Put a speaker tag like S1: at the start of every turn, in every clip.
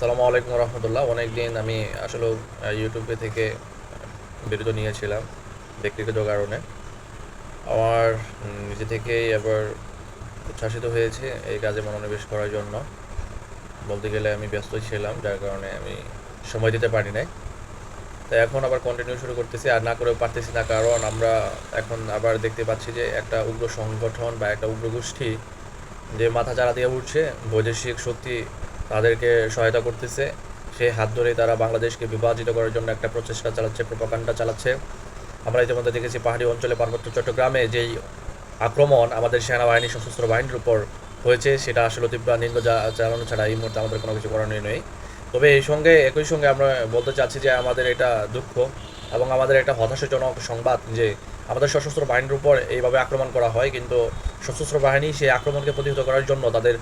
S1: সালামু আলাইকুম রহমতুল্লাহ। অনেক দিন আমি আসলে ইউটিউবে থেকে বিরত নিয়েছিলাম ব্যক্তিগত কারণে। আমার নিজে থেকেই আবার উচ্ছ্বাসিত হয়েছে এই কাজে মনোনিবেশ করার জন্য। বলতে গেলে আমি ব্যস্ত ছিলাম, যার কারণে আমি সময় দিতে পারি নাই। তাই এখন আবার কন্টিনিউ শুরু করতেছি, আর না করেও পারতেছি না, কারণ আমরা এখন আবার দেখতে পাচ্ছি যে একটা উগ্র সংগঠন বা একটা উগ্র গোষ্ঠী যে মাথা চারা দিয়ে উঠছে, বৈদেশিক শক্তি তাদেরকে সহায়তা করতেছে। সেই হাত ধরেই তারা বাংলাদেশকে বিভাজিত করার জন্য একটা প্রচেষ্টা চালাচ্ছে প্রপাকাণ্ডা চালাচ্ছে। আমরা ইতিমধ্যে দেখেছি পাহাড়ি অঞ্চলে পার্বত্য চট্টগ্রামে যেই আক্রমণ আমাদের সেনাবাহিনী সশস্ত্র বাহিনীর উপর হয়েছে, সেটা আসলে তীব্র নিন্দ চালানো ছাড়া এই মুহূর্তে আমাদের কোনো কিছু করণীয় নেই। তবে এই সঙ্গে, একই সঙ্গে আমরা বলতে চাচ্ছি যে আমাদের এটা দুঃখ এবং আমাদের একটা হতাশাজনক সংবাদ যে আমাদের সশস্ত্র বাহিনীর উপর এইভাবে আক্রমণ করা হয়, কিন্তু সশস্ত্র বাহিনী সেই আক্রমণকে প্রতিহত করার জন্য তাদের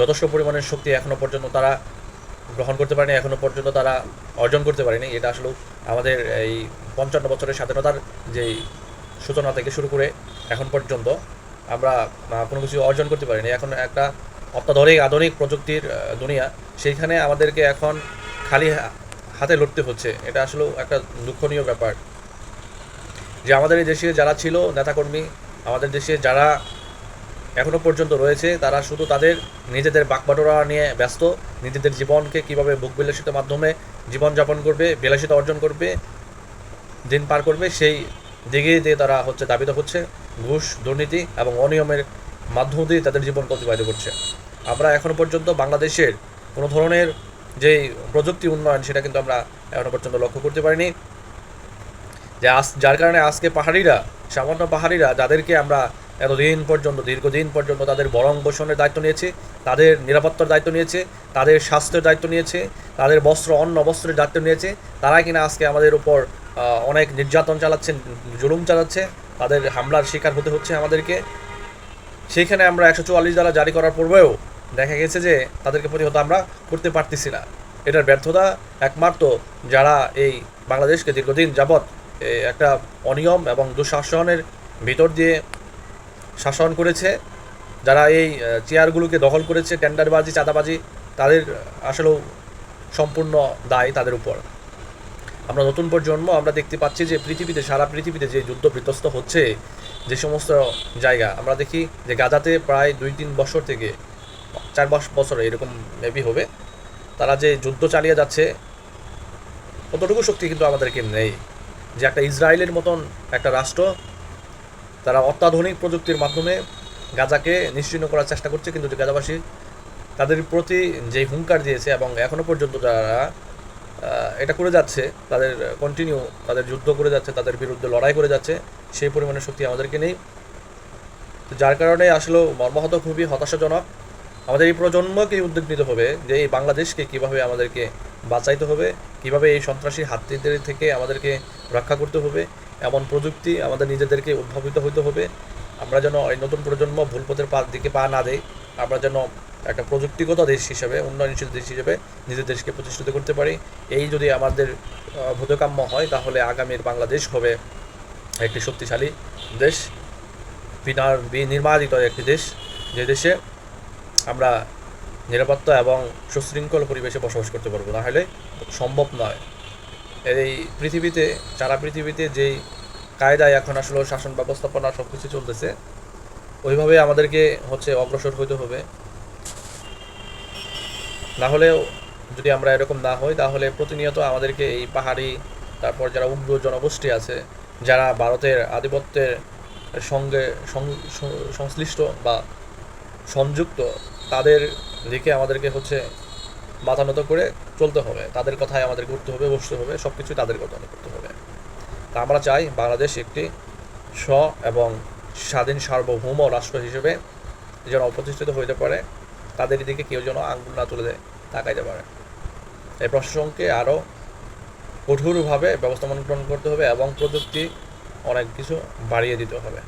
S1: যথেষ্ট পরিমাণের শক্তি এখনও পর্যন্ত তারা গ্রহণ করতে পারেনি এখনও পর্যন্ত তারা অর্জন করতে পারেনি। এটা আসলে আমাদের এই পঞ্চান্ন বছরের স্বাধীনতার যেই সূচনা থেকে শুরু করে এখন পর্যন্ত আমরা কোনো কিছু অর্জন করতে পারিনি। এখন একটা অত্যাধুনিক, আধুনিক প্রযুক্তির দুনিয়া, সেইখানে আমাদেরকে এখন খালি হাতে লড়তে হচ্ছে। এটা আসলেও একটা দুঃখনীয় ব্যাপার। যে আমাদের এই দেশে যারা ছিল নেতাকর্মী, আমাদের দেশে যারা এখনও পর্যন্ত রয়েছে, তারা শুধু তাদের নিজেদের বাকবাটোরা নিয়ে ব্যস্ত, নিজেদের জীবনকে কীভাবে বুক বিলাসিতার মাধ্যমে জীবনযাপন করবে, বিলাসিতা অর্জন করবে, দিন পার করবে, সেই দিকে দিয়ে তারা হচ্ছে দাবিত হচ্ছে। ঘুষ, দুর্নীতি এবং অনিয়মের মাধ্যম দিয়ে তাদের জীবনকে অতিবাহিত করছে। আমরা এখনও পর্যন্ত বাংলাদেশের কোনো ধরনের যেই প্রযুক্তি উন্নয়ন, সেটা কিন্তু আমরা এখনও পর্যন্ত লক্ষ্য করতে পারিনি। যে আজ যার কারণে আজকে পাহাড়িরা, সামান্য পাহাড়িরা, যাদেরকে আমরা এতদিন পর্যন্ত, দীর্ঘদিন পর্যন্ত তাদের বরং পোষণের দায়িত্ব নিয়েছে, তাদের নিরাপত্তার দায়িত্ব নিয়েছে, তাদের স্বাস্থ্যের দায়িত্ব নিয়েছে, তাদের বস্ত্র, অন্ন, বস্ত্রের দায়িত্ব নিয়েছে তারা কিনা আজকে আমাদের উপর অনেক নির্যাতন চালাচ্ছেন, জুলুম চালাচ্ছে, তাদের হামলার শিকার হতে হচ্ছে আমাদেরকে। সেইখানে আমরা একশো চুয়াল্লিশ দ্বারা জারি করার পূর্বেও দেখা গেছে যে তাদেরকে প্রতিহত আমরা করতে পারতেছি না। এটার ব্যর্থতা একমাত্র যারা এই বাংলাদেশকে দীর্ঘদিন যাবৎ একটা অনিয়ম এবং দুঃশাসনের ভিতর দিয়ে শাসন করেছে। যারা এই চেয়ারগুলোকে দখল করেছে, টেন্ডারবাজি, চাঁদাবাজি, তাদের আসলেও সম্পূর্ণ দায় তাদের উপর। আমরা নতুন প্রজন্ম, আমরা দেখতে পাচ্ছি যে পৃথিবীতে, সারা পৃথিবীতে যে যুদ্ধ বিধ্বস্ত হচ্ছে, যে সমস্ত জায়গা, আমরা দেখি যে গাজাতে প্রায় দুই তিন বছর থেকে, চার বছর এরকম মেবি হবে, তারা যে যুদ্ধ চালিয়ে যাচ্ছে, অতটুকু শক্তি কিন্তু আমাদেরকে নেই। যে একটা ইসরায়েলের মতন একটা রাষ্ট্র তারা অত্যাধুনিক প্রযুক্তির মাধ্যমে গাজাকে নিশ্চিহ্ন করার চেষ্টা করছে কিন্তু গাজাবাসী তাদের প্রতি যে হুঙ্কার দিয়েছে এবং এখনও পর্যন্ত আহ, এটা করে যাচ্ছে তাদের কন্টিনিউ তাদের যুদ্ধ করে যাচ্ছে তাদের বিরুদ্ধে লড়াই করে যাচ্ছে সেই পরিমাণে শক্তি আমাদেরকে নেই। তো যার কারণে আসলে মর্মাহত খুবই হতাশাজনক। আমাদের এই প্রজন্মকে উদ্যোগ নিতে হবে যে এই বাংলাদেশকে কীভাবে আমাদেরকে বাঁচাইতে হবে, কীভাবে এই সন্ত্রাসী হাতিদের থেকে আমাদেরকে রক্ষা করতে হবে, এমন প্রযুক্তি আমাদের নিজেদেরকে উদ্ভাবিত হইতে হবে। আমরা যেন এই নতুন প্রজন্ম ভুল পথের পা দিকে পা না দেই আমরা যেন একটা প্রযুক্তিগত দেশ হিসেবে, উন্নয়নশীল দেশ হিসেবে নিজের দেশকে প্রতিষ্ঠিত করতে পারি। এই যদি আমাদের বোধকাম্য হয়, তাহলে আগামীর বাংলাদেশ হবে একটি শক্তিশালী দেশ, বিনার বিনির্মাণিত একটি দেশ। যে দেশে আমরা নিরাপত্তা এবং সুশৃঙ্খল পরিবেশে বসবাস করতে পারব। না হলে সম্ভব নয়। এই পৃথিবীতে, সারা পৃথিবীতে যেই কায়দায় এখন আসলে শাসন ব্যবস্থাপনা সব কিছু চলতেছে, ওইভাবে আমাদেরকে হচ্ছে অগ্রসর হইতে হবে। না হলেও যদি আমরা এরকম না হই, তাহলে প্রতিনিয়ত আমাদেরকে এই পাহাড়ি, তারপর যারা উগ্র জনগোষ্ঠী আছে, যারা ভারতের আধিপত্যের সঙ্গে সংশ্লিষ্ট বা সংযুক্ত তাদের দিকে আমাদেরকে হচ্ছে মাথা নত করে চলতে হবে। তাদের কথায় আমাদের উঠতে হবে, বসতে হবে সব কিছুই তাদের কথা করতে হবে। তা আমরা চাই বাংলাদেশ একটি স্ব এবং স্বাধীন সার্বভৌম রাষ্ট্র হিসেবে যেন অপ্রতিষ্ঠিত হইতে পারে। তাদের দিকে কেউ যেন আঙ্গুল না তুলে তাকাইতে পারে। এই প্রশাসনকে আরও কঠোরভাবে ব্যবস্থাপনা গ্রহণ করতে হবে এবং প্রযুক্তি অনেক কিছু বাড়িয়ে দিতে হবে।